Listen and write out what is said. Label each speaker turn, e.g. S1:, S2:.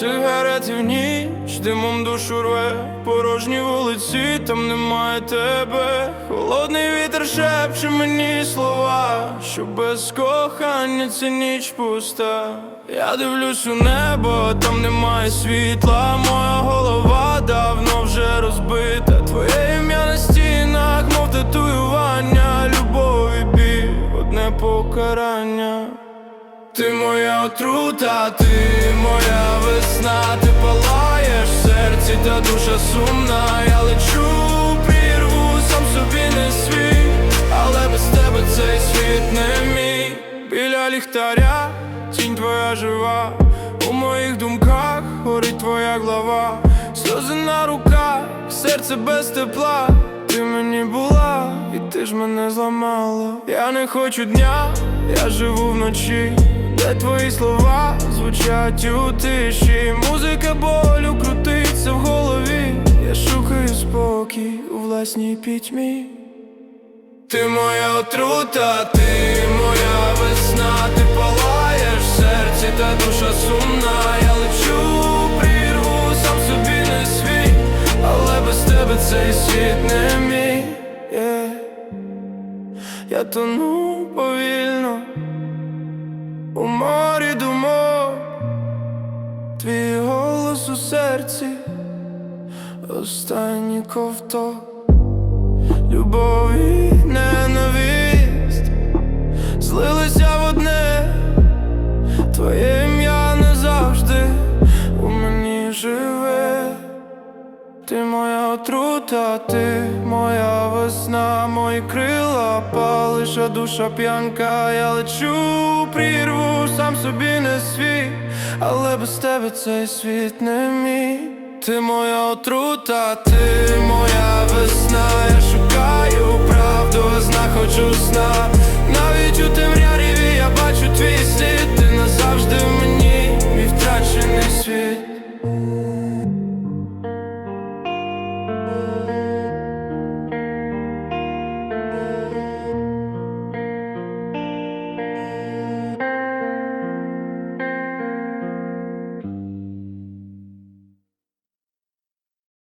S1: Сигарети в ніч, димом душу рве, порожні вулиці, там немає тебе. Холодний вітер шепче мені слова, що без кохання це ніч пуста. Я дивлюсь у небо, там немає світла. Моя голова давно вже розбита. Твоє ім'я на стінах, мов татуювання, любов і біль, одне покарання. Ти моя отрута, ти та душа сумна, я лечу, прірву, сам собі не свій, але без тебе цей світ не мій. Біля ліхтаря, тінь твоя жива, у моїх думках горить твоя глава, сльози на руках, серце без тепла. Ти мені була, і ти ж мене зламала. Я не хочу дня, я живу вночі, де твої слова звучать у тиші. Музика болю спокій пітьмі. Ти моя отрута, ти моя весна, ти палаєш в серці, та душа сумна. Я лечу, прірву, сам собі не свій, але без тебе цей світ не мій. Yeah. Я тону повільно у морі думок, твій голос у серці, останній ковток. Любов і ненависть. Злилися в одне, твоє ім'я назавжди у мені живе. Ти моя отрута, ти моя весна, мої крила палиш, а душа п'янка, я лечу, прірву, сам собі не свій, але без тебе цей світ не мій. Ти моя отрута, ти моя весна, я шукаю